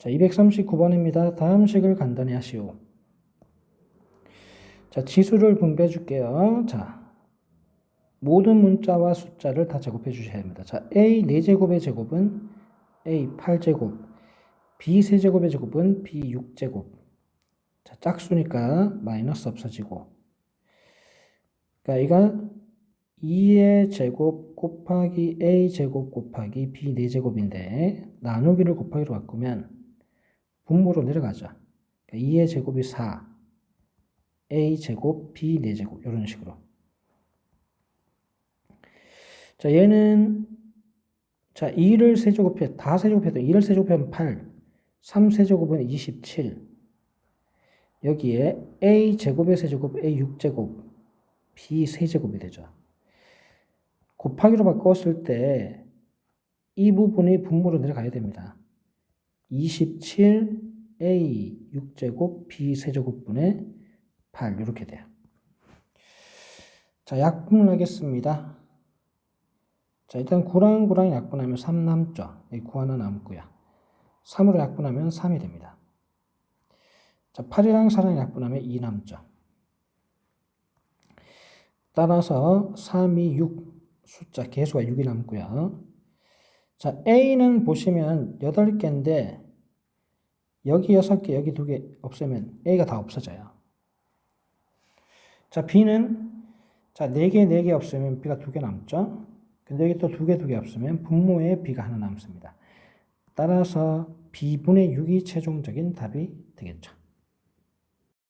자, 239번입니다. 다음 식을 간단히 하시오. 자, 지수를 분배해 줄게요. 자, 모든 문자와 숫자를 다 제곱해 주셔야 합니다. 자, A 4제곱의 제곱은 A 8제곱, B 세제곱의 제곱은 B 6제곱. 자, 짝수니까 마이너스 없어지고. 그러니까 이가 2의 제곱 곱하기 A 제곱 곱하기 B 4제곱인데 나누기를 곱하기로 바꾸면 분모로. 그러니까 2의 제곱이 4, A 제곱 B 4제곱 이런 식으로. 자, 얘는 자, 2를 세제곱해 다 세제곱해도 2를 세제곱하면 8, 3 세제곱은 27. 여기에 A 제곱의 세제곱 A 6제곱 B 세제곱이 되죠. 곱하기로 바꿨을 때 이 부분이 분모로 내려가야 됩니다. 27 A 6제곱 B 세제곱분의 8 이렇게 돼요. 자, 약분을 하겠습니다. 자, 일단 9랑 9랑 약분하면 3 남죠. 여기 9 하나 남고요. 3으로 약분하면 3이 됩니다. 자, 8이랑 4랑 약분하면 2 남죠. 따라서 3, 2, 6 숫자 개수가 6이 남고요. 자, A는 보시면 8개인데 여기 6개, 여기 2개 없으면 A가 다 없어져요. 자, B는 자, 4개, 4개 없으면 B가 2개 남죠. 근데 여기 또 2개, 2개 없으면 분모에 B가 하나 남습니다. 따라서 B분의 6이 최종적인 답이 되겠죠.